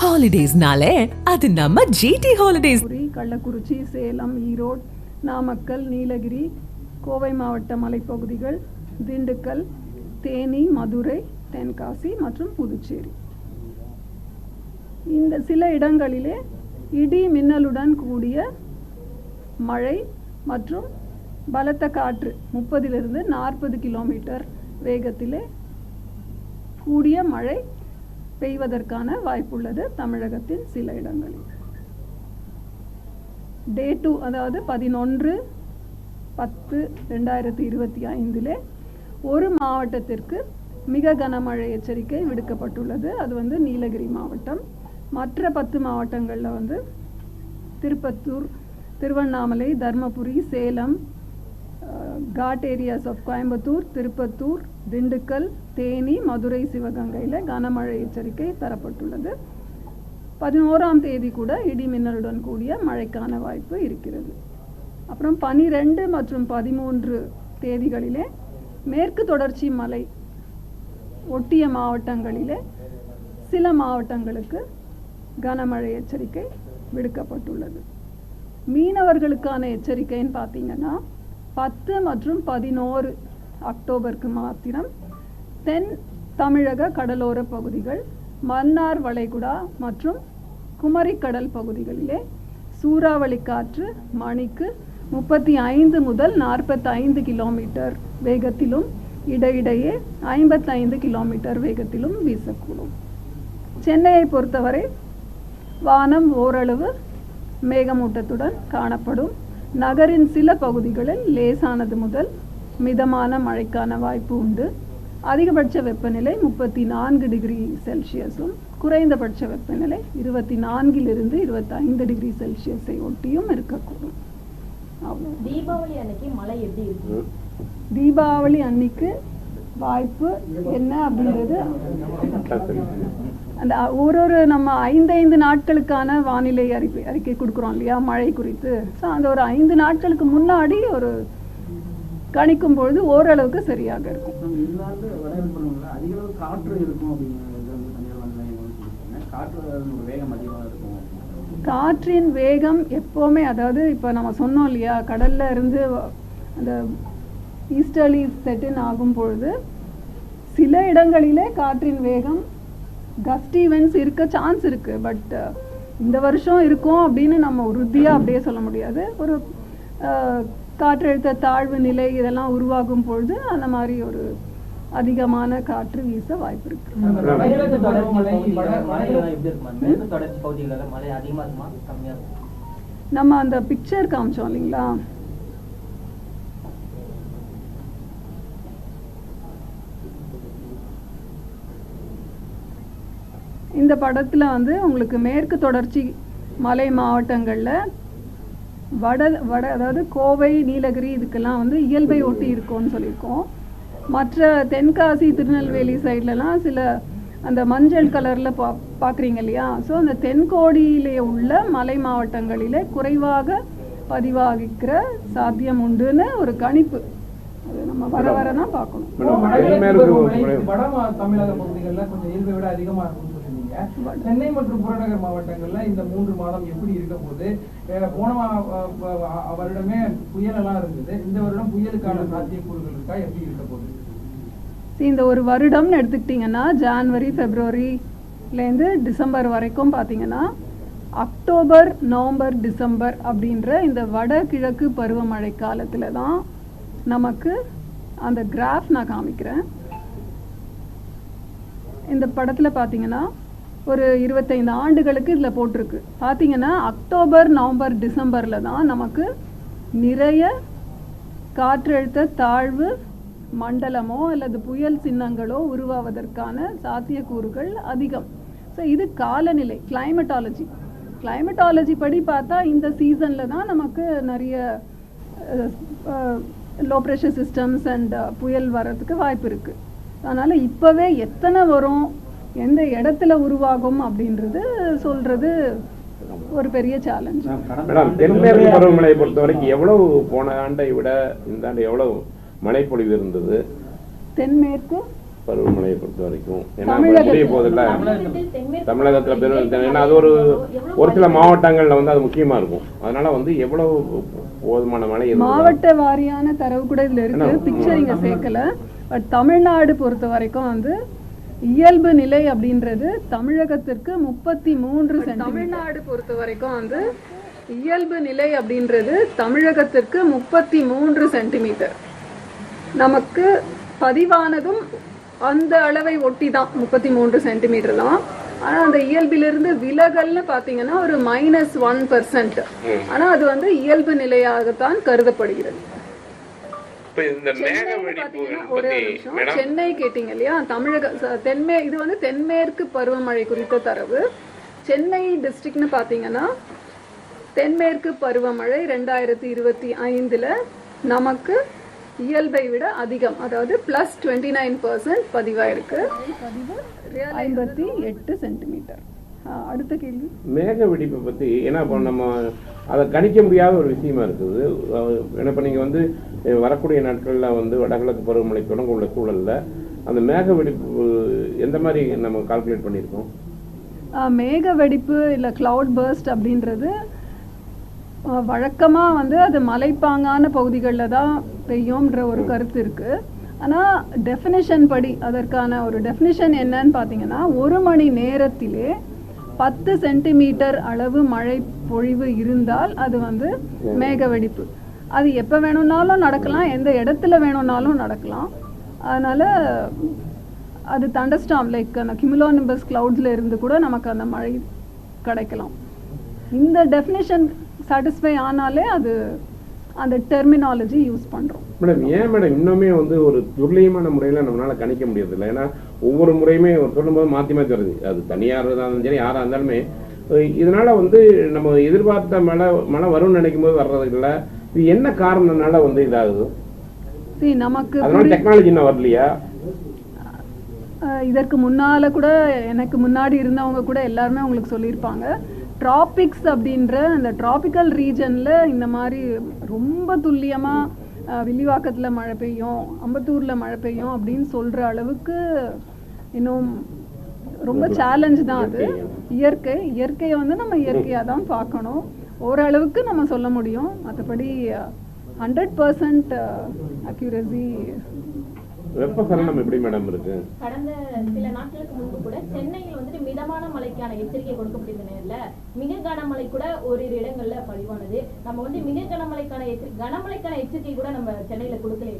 ஹாலிடேஸ்னாலே அது நம்ம ஜிடி ஹாலிடேஸ் கள்ளக்குறிச்சி சேலம் ஈரோடு நாமக்கல் நீலகிரி கோவை மாவட்ட மலைப்பகுதிகள் திண்டுக்கல் தேனி மதுரை தென்காசி மற்றும் புதுச்சேரி. இந்த சில இடங்களிலே இடி மின்னலுடன் கூடிய மழை மற்றும் பலத்த காற்று முப்பதிலிருந்து நாற்பது கிலோமீட்டர் வேகத்திலே கூடிய மழை பெய்வதற்கான வாய்ப்புள்ளது தமிழகத்தின் சில இடங்களில். டே டூ அதாவது பதினொன்று பத்து ரெண்டாயிரத்தி இருபத்தி ஐந்திலே ஒரு மாவட்டத்திற்கு மிக கனமழை எச்சரிக்கை விடுக்கப்பட்டுள்ளது. அது வந்து நீலகிரி மாவட்டம். மற்ற பத்து மாவட்டங்களில் வந்து Tirupathur Tiruvannamalai Dharmapuri Salem ghat areas of Coimbatore Tirupathur Dindigul Theni Madurai சிவகங்கையில் கனமழை எச்சரிக்கை தரப்பட்டுள்ளது. பதினோராம் தேதி கூட இடி மின்னலுடன் கூடிய மழைக்கான வாய்ப்பு இருக்கிறது. அப்புறம் பனிரெண்டு மற்றும் பதிமூன்று தேதிகளிலே மேற்கு தொடர்ச்சி மலை ஒட்டிய மாவட்டங்களிலே சில மாவட்டங்களுக்கு கனமழை எச்சரிக்கை விடுக்கப்பட்டுள்ளது. மீனவர்களுக்கான எச்சரிக்கைன்னு பார்த்தீங்கன்னா பத்து மற்றும் பதினோரு அக்டோபருக்கு மாத்திரம் தென் தமிழக கடலோர பகுதிகள் மன்னார் வளைகுடா மற்றும் குமரிக்கடல் பகுதிகளிலே சூறாவளி காற்று மணிக்கு முப்பத்தி ஐந்து முதல் நாற்பத்தைந்து கிலோமீட்டர் வேகத்திலும் இடையிடையே ஐம்பத்தைந்து கிலோமீட்டர் வேகத்திலும் வீசக்கூடும். சென்னையை பொறுத்தவரை வானம் ஓரளவு மேகமூட்டத்துடன் காணப்படும். நகரின் சில பகுதிகளில் லேசானது முதல் மிதமான மழைக்கான வாய்ப்பு உண்டு. அதிகபட்ச வெப்பநிலை முப்பத்தி நான்கு டிகிரி செல்சியஸும் குறைந்தபட்ச வெப்பநிலை இருபத்தி நான்கிலிருந்து இருபத்தைந்து டிகிரி செல்சியஸை ஒட்டியும் இருக்கக்கூடும். அவ்வளோ தீபாவளி அன்னைக்கு மழை எப்படி இருக்கு? தீபாவளி அன்னைக்கு வாய்ப்பு என்ன அப்படின்றது அந்த ஒரு ஒரு நம்ம ஐந்து ஐந்து நாட்களுக்கான வானிலை அறிக்கை அறிக்கை கொடுக்குறோம் இல்லையா? மழை குறித்து. ஸோ அந்த ஒரு ஐந்து நாட்களுக்கு முன்னாடி ஒரு கணிக்கும் பொழுது ஓரளவுக்கு சரியாக இருக்கும். காற்றின் வேகம் எப்போவுமே அதாவது இப்போ நம்ம சொன்னோம் இல்லையா கடல்ல இருந்து அந்த ஈஸ்டர்லி செட்டின் ஆகும் பொழுது சில இடங்களிலே காற்றின் வேகம் கஸ்டிவென்ஸ் இருக்க சான்ஸ் இருக்கு. பட் இந்த வருஷம் இருக்கும் அப்படின்னு நம்ம உறுதியாக அப்படியே சொல்ல முடியாது. ஒரு அஹ், காற்றழுத்த தாழ்வு நிலை இதெல்லாம் உருவாகும் பொழுது அந்த மாதிரி ஒரு அதிகமான காற்று வீச வாய்ப்பு இருக்கு. நம்ம அந்த பிக்சர் காமிச்சோம் இல்லைங்களா? இந்த படத்துல வந்து உங்களுக்கு மேற்கு தொடர்ச்சி மலை மாவட்டங்கள்ல வட வட அதாவது கோவை நீலகிரி இதுக்கெல்லாம் வந்து இயல்பை ஒட்டி இருக்கும்னு சொல்லியிருக்கோம். மற்ற தென்காசி திருநெல்வேலி சைட்லலாம் சில அந்த மஞ்சள் கலரில் பா பார்க்குறீங்க இல்லையா? ஸோ அந்த தென்கோடியிலே உள்ள மலை மாவட்டங்களிலே குறைவாக பதிவாகிக்கிற சாத்தியம் உண்டுன்னு ஒரு கணிப்பு. அது நம்ம வர வர தான் பார்க்கணும். இருக்கீங்க சென்னை மற்றும் புறநகர் மாவட்டங்கள்ல இந்த மூன்று மாதம் எப்படி இருக்க போது போன வருடமே புயல் எல்லாம் இருந்தது. இந்த வருடம் புயலுக்கான சாத்தியக்கூறுகள் இருக்கா? எப்படி இருக்க போகுது இந்த ஒரு வருடம்னு எடுத்துக்கிட்டிங்கன்னா ஜான்வரி ஃபெப்ரவரிலேருந்து டிசம்பர் வரைக்கும் பார்த்தீங்கன்னா அக்டோபர் நவம்பர் டிசம்பர் அப்படின்ற இந்த வடகிழக்கு பருவமழை காலத்தில் தான் நமக்கு அந்த கிராஃப் நான் காமிக்கிறேன். இந்த படத்தில் பார்த்தீங்கன்னா ஒரு இருபத்தைந்து ஆண்டுகளுக்கு இதில் போட்டிருக்கு. பார்த்தீங்கன்னா அக்டோபர் நவம்பர் டிசம்பரில் தான் நமக்கு நிறைய காற்றழுத்த தாழ்வு மண்டலமோ அல்லது புயல் சின்னங்களோ உருவாவதற்கான சாத்தியக்கூறுகள் அதிகம். ஸோ இது காலநிலை கிளைமட்டாலஜி கிளைமட்டாலஜி படி பார்த்தா இந்த சீசனில் தான் நமக்கு நிறைய லோ ப்ரெஷர் சிஸ்டம்ஸ் அண்ட் புயல் வர்றதுக்கு வாய்ப்பு இருக்குது அதனால் இப்போவே எத்தனை வரும்? எந்த இடத்துல உருவாகும் அப்படின்றது சொல்கிறது ஒரு பெரிய சேலஞ்ச் மேடம் தென்மேற்கு பருவமழையை பொறுத்த வரைக்கும் எவ்வளவு போன ஆண்டை விட இந்த ஆண்டு எவ்வளவு மழைப்பொழிவு இருந்தது? தென்மேற்கு பருவமழையை பொறுத்த வரைக்கும் ஏன்னா முடிய போதில்ல தமிழகத்தில் பெரும் ஏன்னா அது ஒரு ஒரு சில? மாவட்டங்கள்ல வந்து அது முக்கியமா இருக்கும். அதனால வந்து எவ்வளவு போதுமான மழை மாவட்ட வாரியான தரவு கூட இதுல இருக்கு? பிக்சர் இங்க சேர்க்கல. பட் தமிழ்நாடு பொறுத்த வரைக்கும் வந்து இயல்பு நிலை அப்படின்றது தமிழகத்திற்கு முப்பத்தி மூன்று தமிழ்நாடு பொறுத்த வரைக்கும் வந்து இயல்பு நிலை அப்படின்றது தமிழகத்திற்கு முப்பத்தி மூன்று சென்டிமீட்டர். நமக்கு பதிவானதும் அந்த அளவை ஒட்டி தான் முப்பத்தி மூன்று சென்டிமீட்டர் தான். ஆனா அந்த இயல்பிலிருந்து விலகல்னு பாத்தீங்கன்னா ஒரு மைனஸ் ஒன் பர்சன்ட் ஆனா அது வந்து இயல்பு நிலையாகத்தான் கருதப்படுகிறது. சென்னை கேட்டீங்க இல்லையா? தமிழக தென்மே இது வந்து தென்மேற்கு பருவமழை குறித்த தரவு. சென்னை டிஸ்ட்ரிக்ட்னு பாத்தீங்கன்னா தென்மேற்கு பருவமழை ரெண்டாயிரத்தி இருபத்தி ஐந்துல நமக்கு இயல்பை விட அதிகம். அதாவது பிளஸ் டுவெண்ட்டி நைன் பர்சன்ட் பதிவாயிருக்கு ஐம்பத்தி எட்டு சென்டிமீட்டர் அடுத்த கேள்வி. மேக வெடிப்பை பத்தி ஏன்னா இப்போ நம்ம அதை கணிக்க முடியாத ஒரு விஷயமா இருக்குது. ஏன்னா இப்போ நீங்க வந்து வரக்கூடிய நாட்கள்ல வந்து வடகிழக்கு பருவமழை தொடங்க உள்ள சூழல்ல அந்த மேக வெடிப்பு எந்த மாதிரி நம்ம கால்குலேட் பண்ணியிருக்கோம்? மேக வெடிப்பு இல்லை கிளவுட் பர்ஸ்ட் அப்படின்றது ஆஹ் வழக்கமா வந்து அது மலைப்பாங்கான பகுதிகளில் தான் பெய்யும்ன்ற ஒரு கருத்து இருக்கு. ஆனால் டெஃபினிஷன் படி அதற்கான ஒரு டெஃபினிஷன் என்னன்னு பார்த்தீங்கன்னா ஒரு மணி நேரத்திலே பத்து சென்டிமீட்டர் அளவு மழை பொழிவு இருந்தால் அது வந்து மேக வெடிப்பு அது எப்போ வேணும்னாலும் நடக்கலாம் எந்த இடத்துல வேணும்னாலும் நடக்கலாம். அதனால அது தண்டர்ஸ்டாம் லைக் அந்த கிமுலோனிம்பஸ் கிளவுட்ஸில் இருந்து கூட நமக்கு அந்த மழை கிடைக்கலாம். இந்த டெஃபினேஷன் சாட்டிஸ்ஃபை ஆனாலே அது அந்த டெர்மினாலஜி யூஸ் பண்ணுறோம் மேடம் ஏன் மேடம் இன்னுமே வந்து ஒரு துல்லியமான முறையில் நம்மளால கணிக்க முடியறதில்ல? ஏன்னா ஒவ்வொரு முறையுமே சொல்லும்போது மாற்றி மாற்றி வருது. அது தனியார் இருந்தாலும் சரி யாராக இருந்தாலுமே. இதனால வந்து நம்ம எதிர்பார்த்த மழை மழை வரும்னு நினைக்கும் போது வர்றது இல்லை இது என்ன காரணம்னால வந்து இதாகுது? நமக்கு அதனால டெக்னாலஜி இன்னும் வரலையா? இதற்கு முன்னால கூட எனக்கு முன்னாடி இருந்தவங்க கூட எல்லாருமே உங்களுக்கு சொல்லியிருப்பாங்க. டிராபிக்ஸ் அப்படின்ற அந்த டிராபிக்கல் ரீஜன்ல இந்த மாதிரி ரொம்ப துல்லியமா அஹ், வில்லிவாக்கத்துல மழை பெய்யும் அம்பத்தூர்ல மழை பெய்யும் அப்படின்னு சொல்ற அளவுக்கு இன்னும் ரொம்ப சேலஞ்ச் தான் அது. இயற்கை இயற்கையை வந்து நம்ம இயற்கையாக தான் பார்க்கணும். ஓரளவுக்கு நம்ம சொல்ல முடியும். மற்றபடி ஹண்ட்ரட் பர்சன்ட் அக்யூரசி வெப்பசலனம் எப்படி மேடம் இருக்கு? கடந்த சில நாட்களுக்கு முன்பு கூட சென்னையில் வந்துட்டு மிதமான மழைக்கான எச்சரிக்கை கொடுக்கப்பட்டிருந்த நேரில் மிக கனமழை கூட ஓரிரு இடங்கள்ல பதிவானது. நம்ம வந்து மிக கனமழைக்கான எச்சரி கனமழைக்கான எச்சரிக்கை கூட நம்ம சென்னையில கொடுக்கல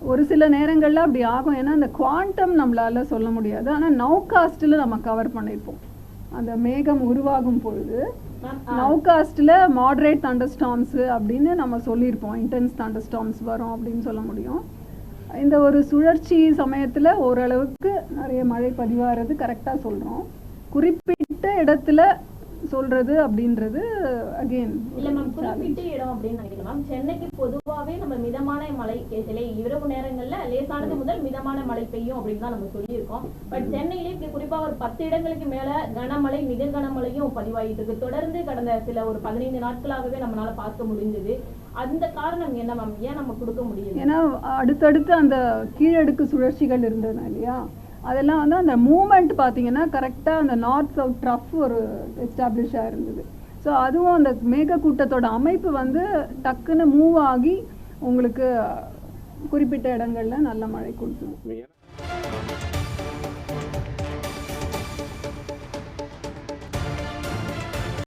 ஒரு சில நேரங்கள்ல அப்படி ஆகும். ஏன்னா அந்த குவாண்டம் நம்மளால சொல்ல முடியாது. ஆனா நௌகாஸ்டில் நம்ம கவர் பண்ணியிருப்போம் அந்த மேகம் உருவாகும் பொழுது மேம் நௌகாஸ்டில் மாடரேட் தண்டர்ஸ்டாம்ஸ் அப்படின்னு நம்ம சொல்லியிருப்போம். இன்டென்ஸ் தண்டர்ஸ்டாம்ஸ் வரும் அப்படின்னு சொல்ல முடியும். இந்த ஒரு சுழற்சி சமயத்துல ஓரளவுக்கு நிறைய மழை பதிவாகிறது கரெக்டா சொல்றோம். குறிப்பிட்ட இடத்துல சொல்றது அப்படின்றது அகெயின் இல்ல மேம் குறிப்பிட்ட இடம் அப்படின்னு நினைக்கிறேன் மேம் சென்னைக்கு பொதுவாவே நம்ம மிதமான மழை இரவு நேரங்கள்ல லேசானது முதல் மிதமான மழை பெய்யும் அப்படின்னு தான் நம்ம சொல்லியிருக்கோம். பட் சென்னையிலே இப்படி குறிப்பா ஒரு பத்து இடங்களுக்கு மேல கனமழை மிக கனமழையும் பதிவாகிட்டு இருக்கு. தொடர்ந்து கடந்த சில ஒரு பதினைந்து நாட்களாகவே நம்மளால பார்க்க முடிஞ்சது. அந்த காரணம் என்ன மேம் ஏன் நம்ம கொடுக்க முடியல? ஏன்னா அடுத்தடுத்து அந்த கீழடுக்கு சுழற்சிகள் இருந்தது இல்லையா? அதெல்லாம் வந்து அந்த மூமெண்ட் பார்த்தீங்கன்னா கரெக்டாக அந்த நார்த் சவுத் ட்ரஃப் ஒரு எஸ்டாப்ளிஷ் இருந்தது ஸோ அதுவும் அந்த மேகக்கூட்டத்தோட அமைப்பு வந்து டக்குன்னு மூவ் ஆகி உங்களுக்கு குறிப்பிட்ட இடங்கள்ல நல்ல மழை கொடுத்தது